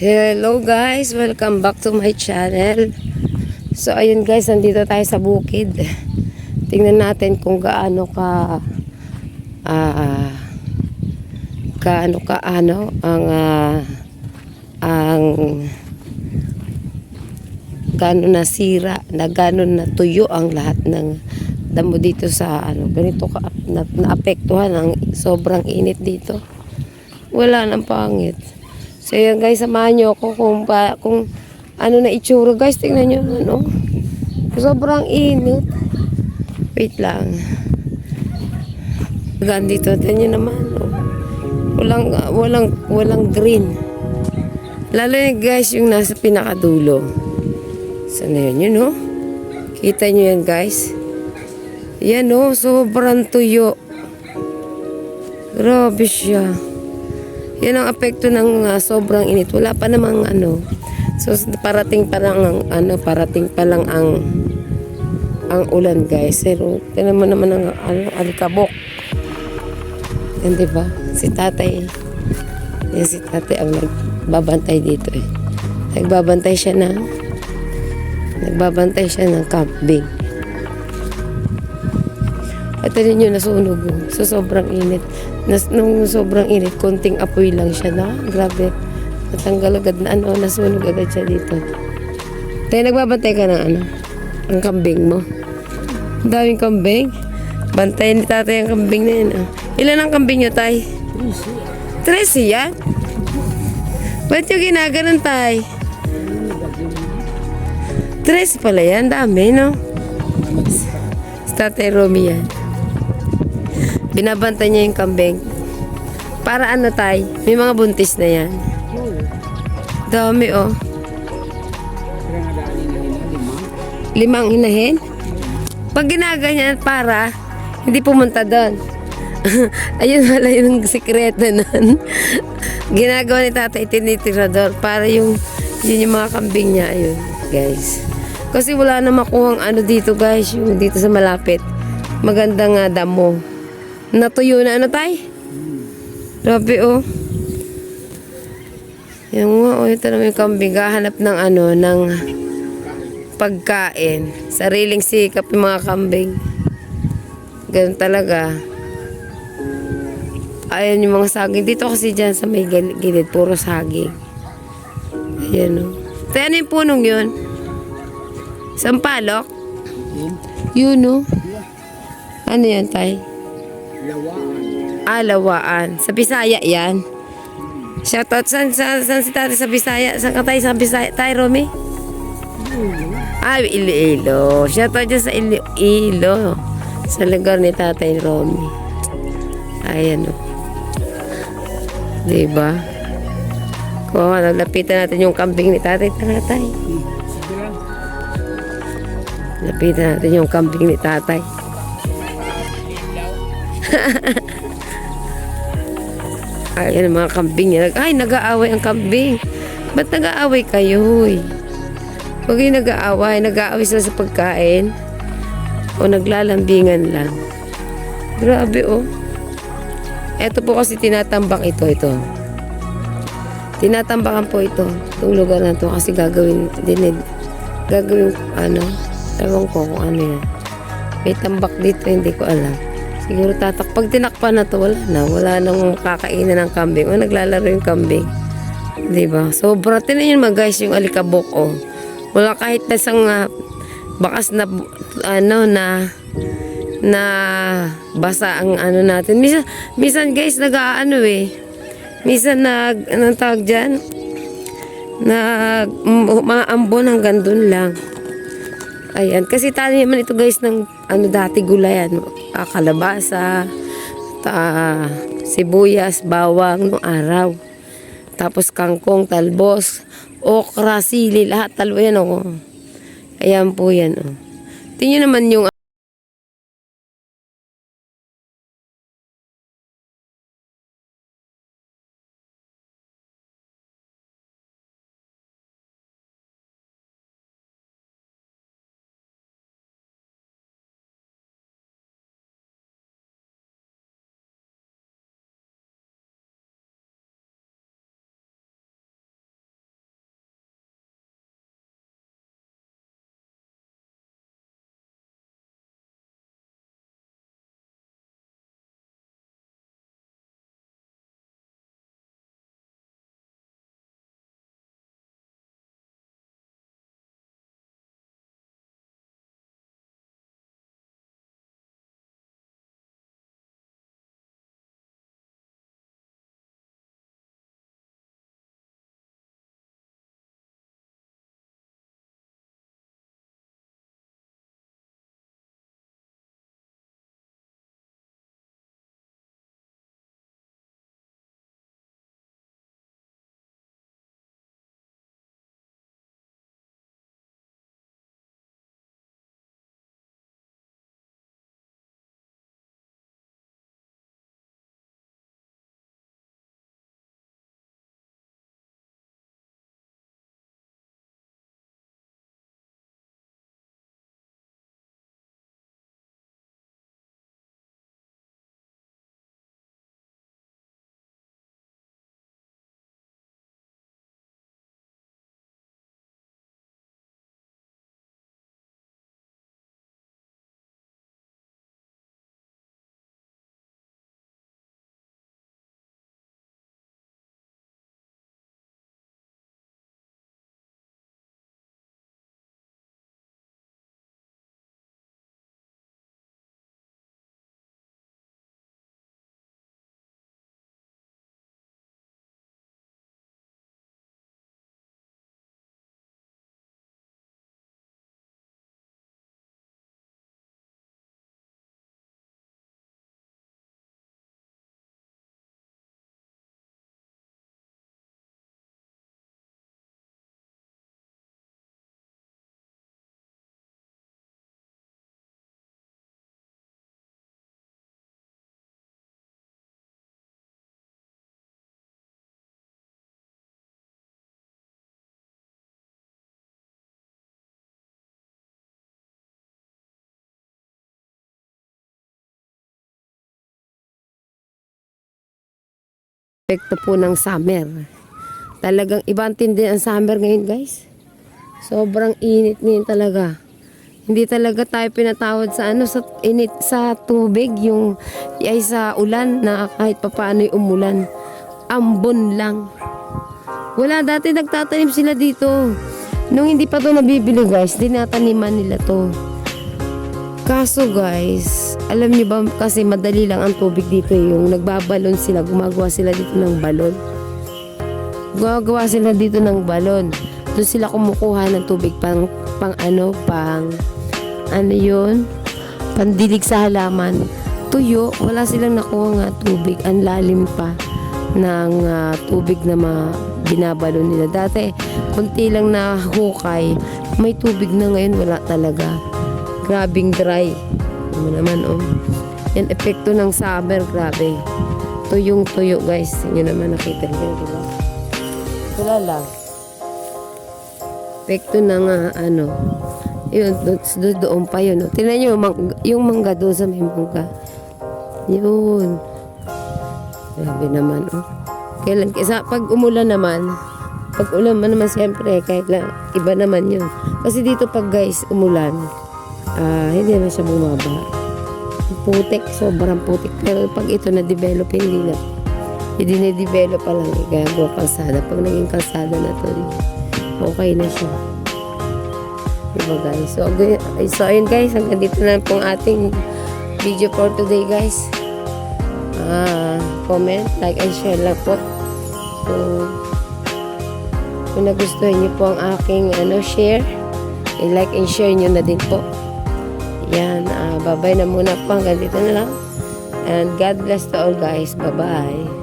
Hello guys, welcome back to my channel. So ayun guys, nandito tayo sa bukid. Tingnan natin kung gaano ka ah gaano ka ano ang ah, ang gaano nasira, na gaano natuyo ang lahat ng damo dito sa ano ganito ka na, naapektuhan ang sobrang init dito. Wala nang pangit. So yan guys, samahan nyo ako kung, pa, kung ano na itsura guys. Tingnan nyo ano. Sobrang init. Wait lang. Gan dito, tingnan nyo naman. Oh. Walang, walang, walang green. Lalo na guys yung nasa pinakadulo. Saan na yun yun oh? Kita nyo yan guys. Yan oh, sobrang tuyo. Grabe siya. Yan ang apekto ng ah, sobrang init. Wala pa namang ano. So parating pa lang ang ano, parating pa lang ang ang ulan, guys. Pero tingnan mo naman ang ano, alikabok. Yan, di ba? Si tatay. Yan si tatay ang nagbabantay dito eh. Nagbabantay siya ng nagbabantay siya ng kambing. At yun, nasunog yun. So, sobrang init. Nas, nung sobrang init, konting apoy lang siya na. Grabe. Natanggal agad na ano, nasunog agad siya dito. Tayo, nagbabantay ka ng ano? Ang kambing mo. Ang daming kambing. Bantayan ni tatay ang kambing na yun. ah. Ilan ang kambing niyo, tay? Tracy yan? Ba't yung ginaganon, tay? Tracy pala yan. Dami, no? Si tatay Romy yan. Binabanta niya yung kambing. Para ano tay? May mga buntis na yan. Dami oh. Limang inahin? Pag ginaganyan para hindi pumunta doon. Ayun wala yung sikreto nun. Ginagawa ni tatay tinitirador para yung yun yung mga kambing niya. Ayun guys. Kasi wala na makuhang ano dito guys. Yung dito sa malapit. Magandang nga damo. Natuyo na ano tay? Grabe oh. Yung nga, oh, ito naman yung kambing. Gahanap ng ano, ng pagkain. Sariling sikap yung mga kambing. Ganun talaga. Ayan yung mga saging. Dito kasi dyan sa may gil- gilid, puro saging. Ayan. Oh. Tayo ano yung punong yun? Sampalok? Yun o. Ano yan, tay? Ah, lawaan. Sa Bisaya yan. Shoutout. San, san, san si tatay sa Bisaya? Saan ka tayo sa Bisaya? Tayo, Romy? Ah, Iloilo. Shoutout dyan sa Iloilo. Sa lugar ni tatay Romy. Ayan o. Diba? Kung naglapitan natin yung kambing ni tatay. Tara, tay. Lapitan natin yung kambing ni tatay. Ayan mga kambing niya. Ay, nag-aaway ang kambing. Ba't nag-aaway kayo? Huwag kayo nag-aaway. Nag-aaway sila sa pagkain. O naglalambingan lang. Grabe oh. Ito po kasi tinatambak ito. Ito. Tinatambakan po ito. Itong lugar na to kasi gagawin din gagawin ano. Ewan ko kung ano yan. May tambak dito, hindi ko alam. Siguro tatak. Pag tinakpan na to, wala na. Wala nang kakainan ng kambing. O naglalaro yung kambing. Diba? Sobra. Tinan yun mga guys, yung alikabok. Oh. Wala kahit na isang ah, bakas na, ano, na, na basa ang ano natin. Minsan, minsan guys, nag-ano eh. Minsan nag, anong tawag dyan? Nag, um, maambon hanggang dun lang. Ayan, kasi taniman ito guys ng ano dati gulayan, ah, kalabasa, ta, sibuyas, bawang no araw. Tapos kangkong, talbos, okra, sili, lahat talo yan oh. Ayan po yan oh. Tingnan naman yung epekto po ng summer. Talagang ibang tindi ang summer ngayon guys. Sobrang init ngayon talaga. Hindi talaga tayo pinatawad sa ano sa init sa tubig yung ay sa ulan na kahit papaano umulan. Ambon lang. Wala dati nagtatanim sila dito. Nung hindi pa to nabibili guys, dinataniman nila to. Kaso guys, alam niyo ba kasi madali lang ang tubig dito eh, yung nagbabalon sila, gumagawa sila dito ng balon. Gumagawa sila dito ng balon. Doon sila kumukuha ng tubig pang, pang ano, pang ano yun, pandilig sa halaman. Tuyo, wala silang nakuha nga tubig, ang lalim pa ng ah, tubig na ma binabalon nila. Dati, kunti lang na hukay, may tubig na ngayon, wala talaga. Grabing dry. Ano naman, oh. Yan, epekto ng summer, grabe. Tuyong tuyo, guys. Yun naman, nakita niyo, di ba? Wala lang. Epekto ng, ah, ano, yun, doon, doon pa yun. Oh. Tingnan nyo, mang- yung mangga doon sa may mangga. Yun. Grabe naman, oh. Kailan, sa pag umulan naman, pag ulan man naman siyempre, kahit lang, iba naman yun. Kasi dito pag guys, umulan, ah, hindi naman siya bumaba. Putik, sobrang putik. Pero pag ito na-develop, hindi na. Hindi na-develop pa lang, eh, gagawa kalsada. Pag naging kalsada na to, okay na siya. Diba guys? So, so ayun guys, hanggang dito na po ang ating video for today guys. Ah, comment, like, and share lang po. So, kung nagustuhan niyo po ang aking ano, share, i-like and share niyo na din po. Yan, ah, bye-bye na muna po. Hanggang dito na lang. And God bless to all guys. Bye-bye.